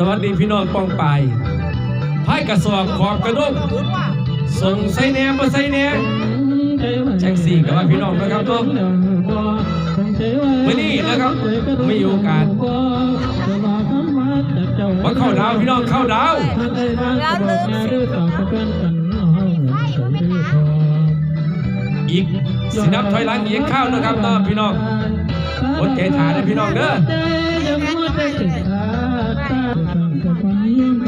สวัสดีพี่น้องป้องไปายพายกระสอบขอบกระด้งส่งใส่แหนมาใส่แหนแจ็คสี่กับพี่น้องนะครับตัววันนี้นะครับไม่มีโอกาสว่าเข้าดาวพี่น้องเข้าดาวแล้วลืมสิอีกสินับถอยหลังอีกข้าวนะครับต่อพี่น้องอดใจถ่ายนะพี่น้องเด้อ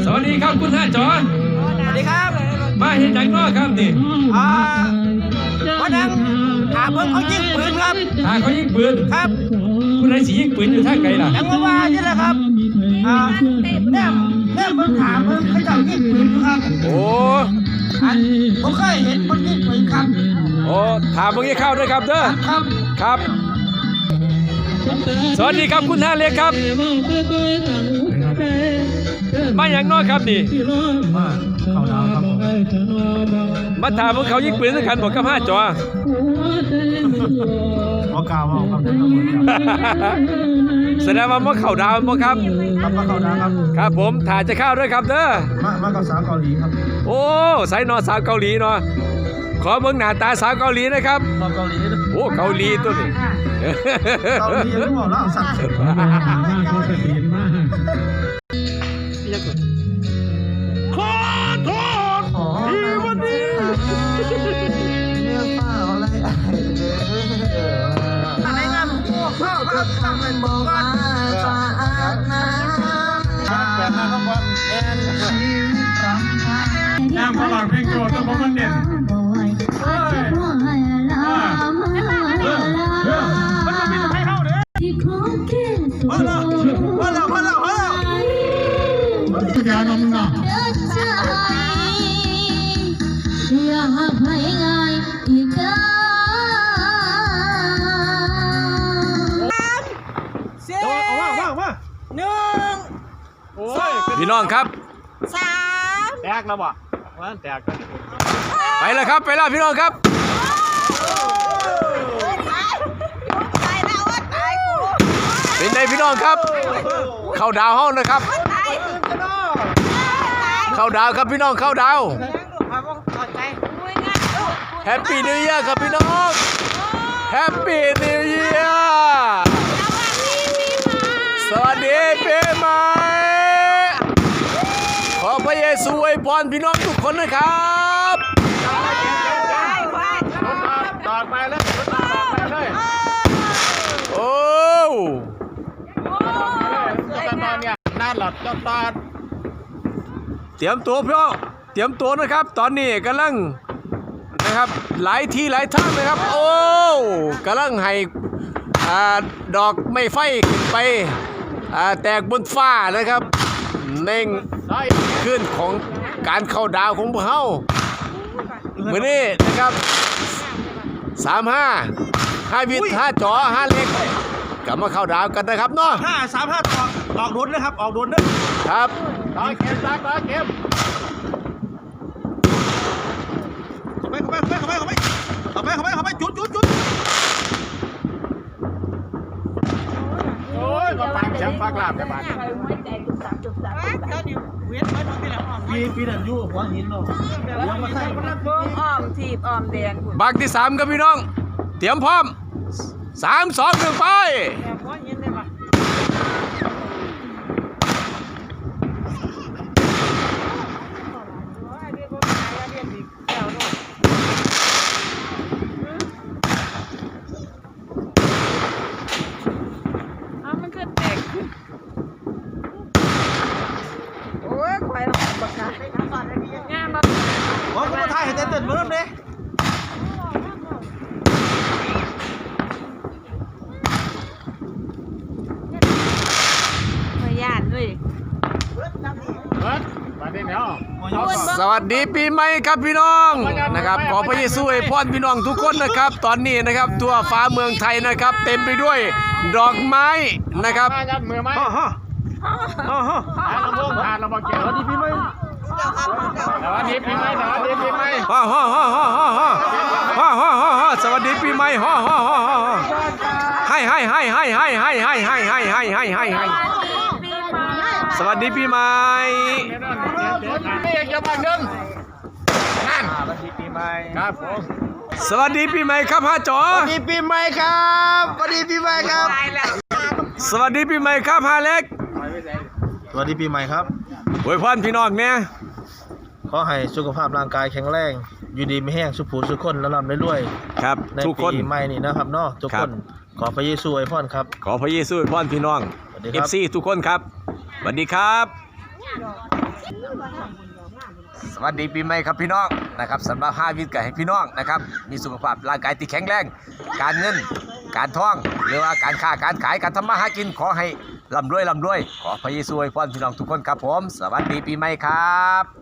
สวัสดีครับคุณท่าจอสวัสดีครับมาเห็นจังเนอครับนี่อ่าวันนั้นหาเพิ่งเขายิงปืนครับถ้าเขายิงปืนครับ คุณไอ้สียิงปืนอยู่ท่างไกลล่ะยังว่าว่าใช่ไหมครับอ่าแน่แน่เพิ่งถามเพิ่งเขาจะยิงปืนอยู่ครับโอ้อันผมเคยเห็นคนยิงปืนครับโอ้ถามเมื่อกี้เข้าด้วยครับเด้อครับครับสวัสดีครับคุณท่าเล็กครับ มาอย่างน้อยครับนี่เขาดาวครับผมมาถามว่าเขายิงปืนสักคันบอกกับห้าจอขอกล่าวว่าครับแสดงว่ามาเข่าดาวมั้ครับครับมาเขาดาวครับ ครับผมถ่ายจะเข้าด้วยครับเด้อมามากับสาวเกาหลีครับ โอ้สายนอสาวเกาหลีเนาะขอเบิ่งหน้าตาสาวเกาหลีนะครับมาเกาหลีด้วยโอ้เกาหลีตัวนี้เกาหลียังบอกแล้วสั่ง เสร็จขอโทษที่วันนี้เนื้อเปล่าอะไรอะไรงามพวกข้าวครับทำเป็นบอกว่าสะอาดนะแต่ถ้าเขาบอกแอนชีวิตรำพันน้ำพลังเพลงโจทย์ต้องบอกมันเด่นมันจะมีใครเข้าเนี่ยมาแล้วมาแล้วมาแล้ว มาแล้วทุกอย่างน้องน้องสี่เอาว่าว่าว่าหนึ่งโอ้ยพี่น้องครับ สามแตกแล้วบ่ว่าแตกกันไปแล้วครับ ไปแล้วพี่น้องครับตายแล้วว่าตายกูเป็นไงพี่น้องครับ เข้าดาวห้องนะครับ ตายตื่นจะนอตาย เข้าดาวครับพี่น้องเข้าดาวพาพวกต่อใจคุยกันแฮปปี้นิว e ย r ครับพี่น้องแฮปปี้นิว e ย r สวัสดีปีใหม่ขอพระเยซูอวยพรพี่น้องทุกคนนะครับตอดไปเลยตอดไปเลยโอ้ตอนเนี่ยน่าหลอดจอดตอด เตรียมตัวพี่น้องเตรียมตัวนะครับ ตอนนี้กำลังนะครับหลายที่หลายทางนะครับ โอ้กำลังให้อดอกไม้ไฟขึ้นไปแตกบนฟ้านะครับเน่งขึ้นของการเข้าดาวของพวกเขาเมือนี้นะครับสามห้าห้าวิทห้าจอห้าเล็ก กลับมาเข้าดาวกันนะครับเนาะห้าสามห้าออกออกโดนนะครับ ออกโดนด้วยครับต่อเก็บต่อเก็บเข้าไปเข้าไปเข้าไปเข้าไปเข้าไปเข้าไปเข้าไปจุดจุดจุดโอ้ยมาฟังแชมป์ฟังลาบกันบ้านปีปีนั้นอยู่หัวหินเนาะยังมาใส่อ้อมทีบอ้อมแดงคุณบักที่สามครับพี่น้อง เตรียมพร้อม สามสองหนึ่งไปแอบว่ายินได้ปะเอามันขึ้นแตกโอ้ยควายต้องปากกางามมาโอ้ยกูมาถ่ายให้เต้นเต้นมาเริ่มเลย พยานด้วย เบิร์ดมาดิเนาะ ส วัสดีปีใหม่ครับพี่น้องนะครับขอพระเยซูอวยพรพี่น้องทุกคนนะครับ ตอนนี้นะครับทั่วฟ้าเมืองไทยนะครับ เต็มไปด้วยดอกไม้นะครับมายัดมือไหมฮ่าฮ่าฮ่าฮ่าอ่านลำวงอ่านลำวงเกี่ยวดีพี่ไหมสวัสดีพี่ไหมสวัสดีพี่ไหมฮ่าฮ่าฮ่าฮ่าฮ่าฮ่าฮ่าฮ่าฮ่าฮ่าสวัสดีปีใหม่ฮ่าฮ่าฮ่าฮ่าฮ่าให้ให้ให้ให้ให้ให้ให้ให้ให้ให้ให้ให้ให้ปีใหม่ส วัสดีปีใหม่นี่เกี่ยวกับหนึ่งนั่นวันดีปีใหม่ครับผมสวัสดีปีใหม่ครับฮะจ๋อวันดีปีใหม่ครับวันดีปีใหม่ครับ สวัสดีปีใหม่ครับฮาเล็ก สวัสดีปีใหม่ครับอวยพรพี่น้องเนี่ยขอให้สุขภาพร่างกายแข็งแรง อยู่ดีไม่แห้งสุขผูสุขคนและร่ำรวยครับๆในทุกคนปีใหม่นี้นะครับเนาะทุกครัคบนขอพระเยซูอวยพรครับ ขอพระเยซูอวยพรพี่น้องสวัสดีเอครัฟบซีทุกคนครับ สวัสดีครับ สวัสดีปีใหม่ครับพี่น้องนะครับสำหรับห้าวิทย์กับให้พี่น้องนะครับ มีสุขภาพร่างกายที่แข็งแรง การเงิน การท่อง หรือว่าการค้าการขายการทำมาหากินขอให้ร่ำรวยร่ำรวย ขอพระเยซูอวยพรพี่น้องทุกคนครับผม สวัสดีปีใหม่ครับ